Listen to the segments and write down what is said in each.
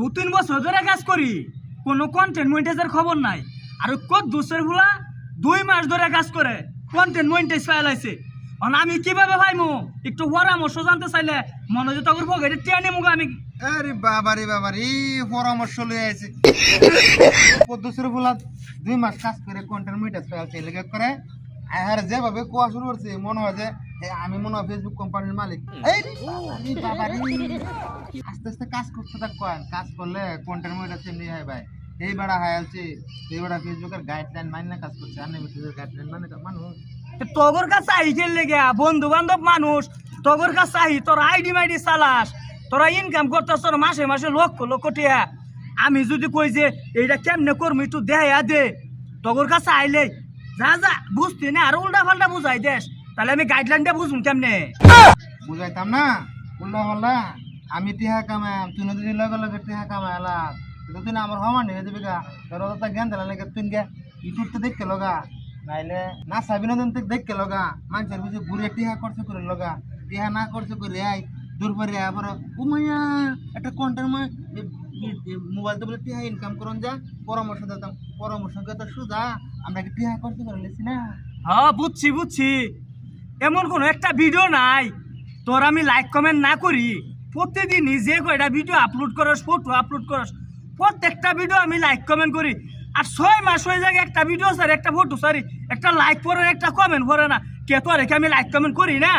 দু তিন বছর ধরে কাজ করি, কোনো কন্টেন্ট মনিটাইজের খবর নাই। আর কত দুসের ফুলা দুই মাস ধরে কাজ করে কন্টেন্ট মনিটাইজ ফাইলাইছে অন আমি কীভাবে ভাইমু একটু পরামর্শ জানতে চাইলে মনে যে তখন টেনে মুখ আমি। আরে বাবা রে বাবা রে পরামর্শ লয়ে আছে পদ্মসুর ফুলা দুই মাস কাজ করে কন্টেন্ট মিটার ফেলছে লেগে করে, আর যেভাবে কোয়া শুরু করছে, মনে হয় যে আমি মনে হয় ফেসবুক কোম্পানির মালিক। আস্তে আস্তে কাজ করতে থাকুন কাজ করলে কন্টেন্ট মিটার চেমনি হয় ভাই। এই বেড়া হায়ালছে এই বেড়া ফেসবুকের গাইডলাইন মানে কাজ করছে। আর নেই গাইডলাইন মানে মানুষ। তগর কাছে আই খেললে গিয়া বন্ধু বান্ধব মানুষ। তগর কাছে আই তোর আইডি মাইডি চালাস। তোরা ইনকাম করতেছ তোর মাসে মাসে লক্ষ লক্ষ টিয়া আমি যদি কই যে এইটা কেমনে করব একটু দেয়া দে। তগর কাছে আইলে যা যা বুঝতি না আর উল্টা পাল্টা বুঝাই দেশ তাহলে আমি গাইডলাইনটা বুঝুন কেমনে? বুঝাইতাম না? উল্লা হল্লা আমি টিহা কামাম তুই যদি লগে লগে টিহা কামাইলা তো তুই না আমার হমান হয়ে যাবি গা। তোর তো জ্ঞান দিলা লাগে তুই গে ইউটিউব তো দেখকে লগা। নাইলে না সাবিনোদন থেকে দেখকে লগা। মানুষের বুঝে ঘুরে টিহা করছে করে লগা। টিহা না করছে করে আই দূর পরে আবার ও মাইয়া একটা কন্টেন্ট মোবাইল তো বলে টিহা ইনকাম করুন যা পরামর্শ দিতাম পরামর্শ তো সুদা আমরা কি টিহা করতে করে লেছি না? হ্যাঁ বুঝছি বুঝছি। এমন কোনো একটা ভিডিও নাই। তোর আমি লাইক কমেন্ট না করি। প্রতিদিনই যে কয়টা ভিডিও আপলোড করস ফটো আপলোড করস প্রত্যেকটা ভিডিও আমি লাইক কমেন্ট করি। আর ছয় মাস হয়ে যায় একটা ভিডিও স্যার একটা ফটো সরি একটা লাইক পরে একটা কমেন্ট পরে না। কে তো রেখে আমি লাইক কমেন্ট করি না?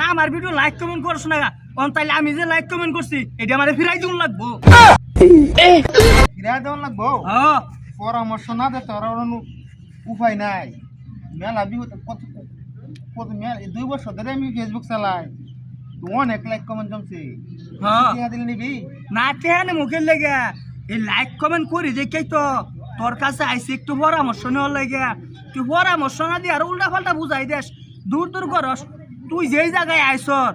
না আমার ভিডিও লাইক কমেন্ট করছ না অন তাইলে আমি যে লাইক কমেন্ট করছি এটা আমার ফিরাই দিন লাগবো। ফিরা দেওয়ার লাগবো? হ্যাঁ। পরামর্শ না দে তোর উপায় নাই। মেলা এই দুই বছর ধরে আমি ফেসবুক চালাই। অনেক লাইক কমেন্ট জমছে। হ্যাঁ। দিলে নিবি? না তেহানে মুখের লেগে। এই লাইক কমেন্ট করি দেখেই তো তোর কাছে আইসি একটু পরামর্শ নেওয়ার লেগে। তুই পরামর্শ না দিয়ে আর উল্টা পাল্টা বুঝাই দেস। দূর দূর করস। তুই যেই জায়গায় আইসর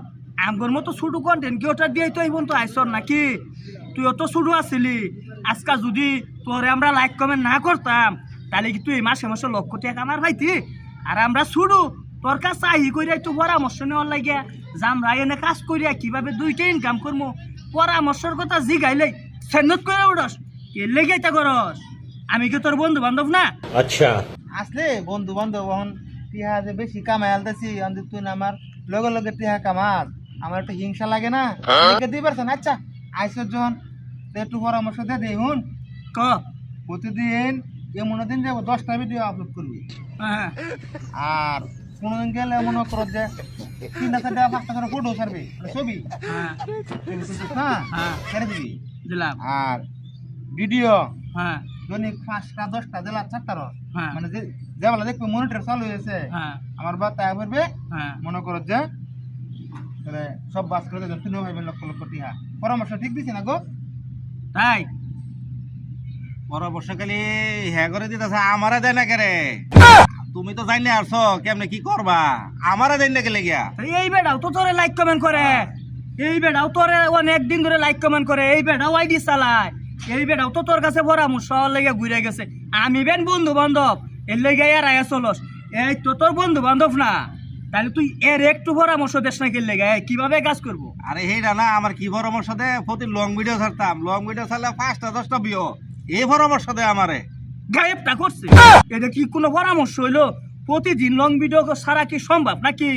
আমগর মতো ছোট কন্টেন্ট কি ওটা দিয়ে তো এই তো আইসর নাকি? তুই অত ছোট আসিলি আজকাল যদি তোরে আমরা লাইক কমেন্ট না করতাম তাহলে কি তুই মাসে মাসে লক্ষ টাকা আমার ভাইতি? আর আমরা ছুডু তোর কাছে আহি কইরা একটু পরামর্শ নেওয়ার লাগে। যে আমরা এনে কাজ করিয়া কীভাবে দুইটা ইনকাম করব পরামর্শের কথা জিগাইলে সেনত করে উঠস। এর লেগে তা করস। আমি কি তোর বন্ধু বান্ধব না? আচ্ছা। আসলে বন্ধু বান্ধব এখন টিহা যে বেশি কামাই আলতেছি তুই না আমার লগে লগে টিহা কামার। আমার একটু হিংসা লাগে না? দিই পারছেন? আচ্ছা আইসর যখন তো একটু পরামর্শ দে দে হুন। ক? প্রতিদিন এমন দিন যাব দশটা ভিডিও আপলোড করবি। হ্যাঁ। আর কোনোদিন গেলে মনে করো যে তিনটা চারটা পাঁচটা করে ফটো ছাড়বে। মানে ছবি? হ্যাঁ। ছবি হ্যাঁ। ছেড়ে দিবি। দিলাম। আর ভিডিও? হ্যাঁ। দৈনিক পাঁচটা দশটা দিলা চারটা রস হ্যাঁ। মানে যে যেবেলা দেখবে মনিটর চালু হয়েছে হ্যাঁ। আমার বাদ তাই করবে। হ্যাঁ। মনে করো যে তাহলে সব বাস করে দেবেন তিনিও ভাইবেন লক্ষ লক্ষ টিহা। পরামর্শ ঠিক দিছি না গো? তাই? পরামর্শকালী হ্যাঁ করে দিতেছে আমারে দেয় না কেরে? তুমি তো জানলে আসছো কেমনে কি করবা? আমারে না গেলে গিয়া? এই বেড়াও তো তোরে লাইক কমেন্ট করে। এই বেড়াও তোরে অনেক দিন ধরে লাইক কমেন্ট করে। এই বেড়াও আইডি চালায়। এই বেড়াও তো তোর কাছে পরামর্শ লেগে ঘুরে গেছে। আমি বেন বন্ধু বান্ধব এর লেগে এর আয়া চলস। এই তো তোর বন্ধু বান্ধব না। তাহলে তুই এর একটু পরামর্শ দেশ না কিনলে গে কীভাবে কাজ করব? আরে হেইটা না আমার কি পরামর্শ দে? প্রতি লং ভিডিও ছাড়তাম। লং ভিডিও ছাড়লে পাঁচটা দশটা বিও এই পরামর্শ দে আমারে। গায়েবটা করছে। এটা কি কোনো পরামর্শ হইল? প্রতিদিন লং ভিডিও সারা কি সম্ভব নাকি?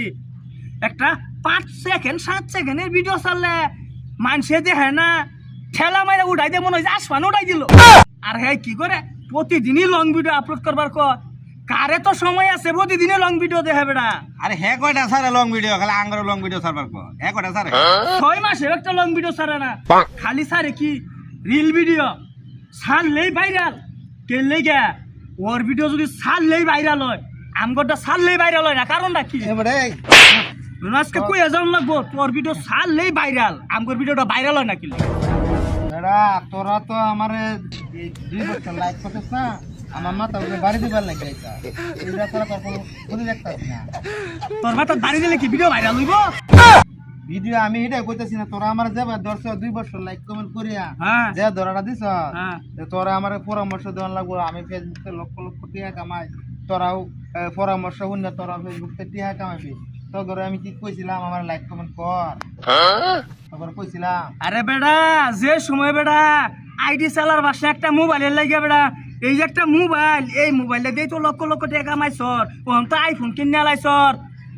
একটা পাঁচ সেকেন্ড সাত সেকেন্ডের ভিডিও ছাড়লে মানুষে দেখে না ঠেলা মাইরা উঠাই দিয়ে মনে হয় যে আসমান উঠাই দিল। আর হ্যাঁ কি করে? প্রতিদিনই লং ভিডিও আপলোড করবার কর কারে তো সময় আছে প্রতিদিনই লং ভিডিও দেখে বেড়া আরে হে কয়টা ছাড়ে লং ভিডিও খালি আঙ্গার লং ভিডিও ছাড়বার কো হ্যাঁ কয়টা ছাড়ে? ছয় মাসের একটা লং ভিডিও ছাড়ে না। খালি সারে কি? রিল ভিডিও ছাড়লেই ভাইরাল কেলে গে ওর ভিডিও যদি ছাড়লেই ভাইরাল হয় আমগরটা ছাড়লেই ভাইরাল হয় না কারণটা কি? আজকে কই যাওয়ান লাগবো তোর ভিডিও ছাড়লেই ভাইরাল আমগর ভিডিওটা ভাইরাল হয় না কি? এরা তোরা তো আমার দুই বছর লাইক করছিস না আমার মাথা উপরে বাড়ি দিবার লাগে এটা তোরা কখনো বুঝে দেখতাস না। তোর মাথা দাঁড়িয়ে দিলে কি ভিডিও ভাইরাল হইব? ভিডিও আমি এটাই কইতেছি না তোরা আমার যাবে দর্শক দুই বছর লাইক কমেন্ট করিয়া হ্যাঁ। যে ধরাটা দিছ হ্যাঁ। তোরা আমার পরামর্শ দেওয়ার লাগবো আমি ফেসবুকে লক্ষ লক্ষ টিহা কামাই তোরাও পরামর্শ শুনে তোরা ফেসবুকে টিহা কামাবি। তো ধরে আমি কি কইছিলাম আমার লাইক কমেন্ট কর। তখন কইছিলাম। আরে বেড়া যে সময় বেড়া আইডি চালার বাসা একটা মোবাইলের লাগে বেড়া এই যে একটা মোবাইল এই মোবাইলে দিয়ে তো লক্ষ লক্ষ টাকা কামাইছর ওহন তো আইফোন কিনে আলাইছর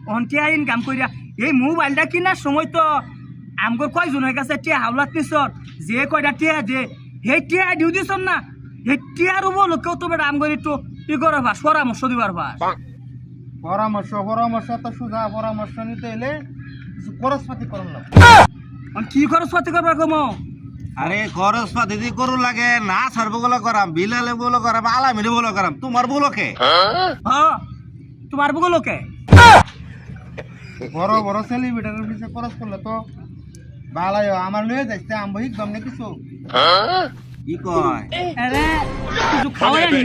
ওহন টিয়া ইনকাম করিয়া এই মোবাইলটা কিনার সময় তো আমগর কয়জনের কাছে টিয়া হাওলাত নিছর? যে কয়টা টিয়া যে সেই টিয়া দিও দিছ না? সেই টিয়ার উপলক্ষেও তো বেড়া আমগর একটু ই করে ভাস পরামর্শ দিবার ভাস পরামর্শ পরামর্শ তো সোজা পরামর্শ নিতে হলে কিছু খরচপাতি করুন না। কি খরচ পাতি করবার কমো? আরে খরচ পাতি দি করু লাগে না সার্বগুলো করাম বিলালে গুলো করাম আলামিরে গুলো করাম। তোমার বুলোকে হ তোমার বুগলোকে বড় বড় সেলিব্রিটির পিছিয়ে খরচ করলে তো ভালো আমার লয়ে যাইতে আমি শিখবাম না কিছু? কি কয়? আরে কিছু খাওয়াই আনি